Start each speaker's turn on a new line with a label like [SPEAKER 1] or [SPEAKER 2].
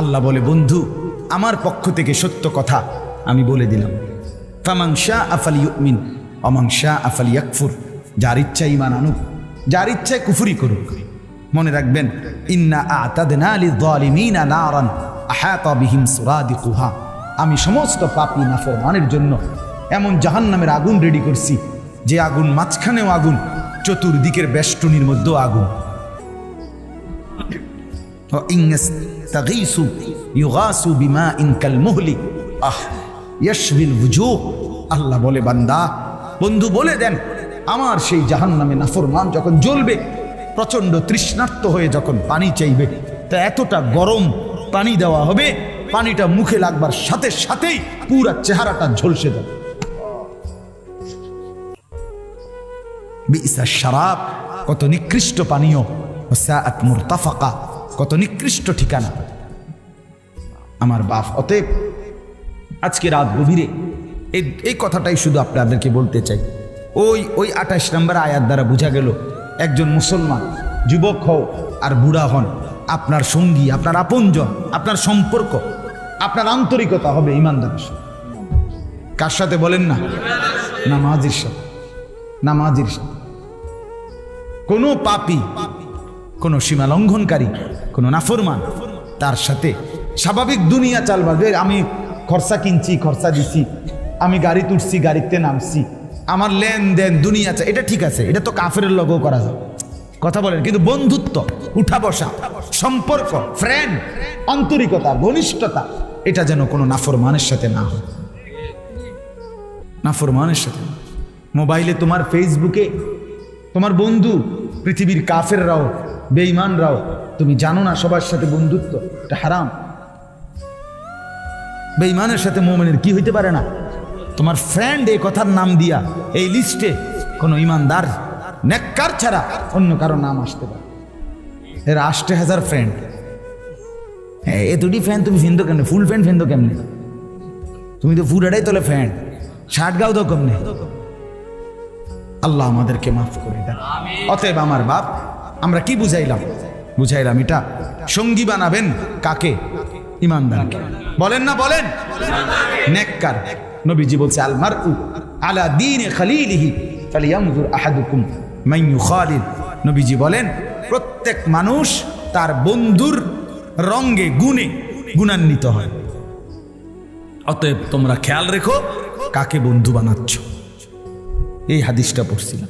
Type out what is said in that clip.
[SPEAKER 1] আল্লাহ বলে, বন্ধু, আমার পক্ষ থেকে সত্য কথা আমি বলে দিলাম। ফামাং শাহ আফাল ইউমিন অমাং শাহ আফাল ইয়াকফুর যার ইচ্ছা ইমান আনুক, যার ইচ্ছায় কুফুরি করুক। মনে রাখবেন, ইন্না আতাদনা আলি কুহা আমি সমস্ত পাপি নাফরমানের জন্য এমন জাহান্নামের আগুন রেডি করছি, যে আগুন মাঝখানেও আগুন, চতুর্দিকের বেষ্টনির মধ্যেও আগুন। يستغيثوا يغاثوا بماء كالمهل আহ ইয়াশবিল বুজুহ আল্লাহ বলে বান্দা বন্ধু বলে দেন আমার সেই জাহান্নামে নাফরমান যখন জ্বলবে প্রচণ্ড তৃষ্ণার্ত হয়ে যখন পানি চাইবে তা এতটা গরম পানি দেওয়া হবে পানিটা মুখে লাগবার সাথে সাথেই পুরা চেহারাটা ঝলসে যাবে বিসা শারাব কত নিকৃষ্ট পানীয় সাআত মুরতাফাকা কত নিকৃষ্ট ঠিকানা আমার বাপ। অতএব আজকে রাত গভীরে এই এই কথাটাই শুধু আপনাদেরকে বলতে চাই। ওই ওই আঠাশ নম্বর আয়াত দ্বারা বোঝা গেল, একজন মুসলমান যুবক হও আর বুড়া হন। আপনার সঙ্গী, আপনার আপনজন, আপনার সম্পর্ক, আপনার আন্তরিকতা হবে ইমানদারের সাথে কার সাথে বলেন না? নামাজির সাথে। নামাজির সাথে। কোনো পাপি, কোনো সীমা লঙ্ঘনকারী, কোনো নাফরমান তার সাথে স্বাভাবিক দুনিয়া চালবার। যে আমি খরচা কিনছি, খরচা দিছি, আমি গাড়ি তুলছি, গাড়িতে নামছি, আমার লেনদেন দুনিয়া চা এটা ঠিক আছে, এটা তো কাফের লগও করা যায়। কথা বলেন, কিন্তু বন্ধুত্ব, উঠা বসা, সম্পর্ক ফ্রেন্ড আন্তরিকতা, ঘনিষ্ঠতা, এটা যেন কোনো নাফরমানের সাথে না হয়। নাফরমানের সাথে মোবাইলে তোমার ফেসবুকে, তোমার বন্ধু, পৃথিবীর কাফেররাও, বেঈমানরাও, তুমি জানো না সবার সাথে বন্ধুত্ব, এটা হারাম। বেঈমানের সাথে মোমেনের কি হইতে পারে না? তোমার ফ্রেন্ড এই কথার নাম দিয়া এই লিস্টে কোনো ইমানদার, নেককার ছাড়া অন্য কারও নাম আসতে পারে। এর আষ্টে হাজার ফ্রেন্ড হ্যাঁ এ দুটি ফ্যান তুমি ফিনতো কেমনে? ফুল ফ্যান ফিনতো কেমনে? তুমি তো ফুরাটাই তোলে ফ্যান শার্ট গাও তো কেমনে? আল্লাহ আমাদেরকে মাফ করে দেন। অতএব আমার বাপ, আমরা কি বুঝাইলাম? বুঝাইলাম এটা, সঙ্গী বানাবেন কাকে? ইমানদারকে বলেন না, বলেন। নেককার। নবীজি বলছে আল মারউ আলা দীনে খালিলিহি ফালিয়ানজুর আহাদুকুম মান ইউখালিল নবীজি বলেন, প্রত্যেক মানুষ তার বন্ধুর রঙ্গে গুণে গুণান্বিত হয়। অতএব তোমরা খেয়াল রেখো, কাকে বন্ধু বানাচ্ছ। এই হাদিসটা পড়ছিলাম।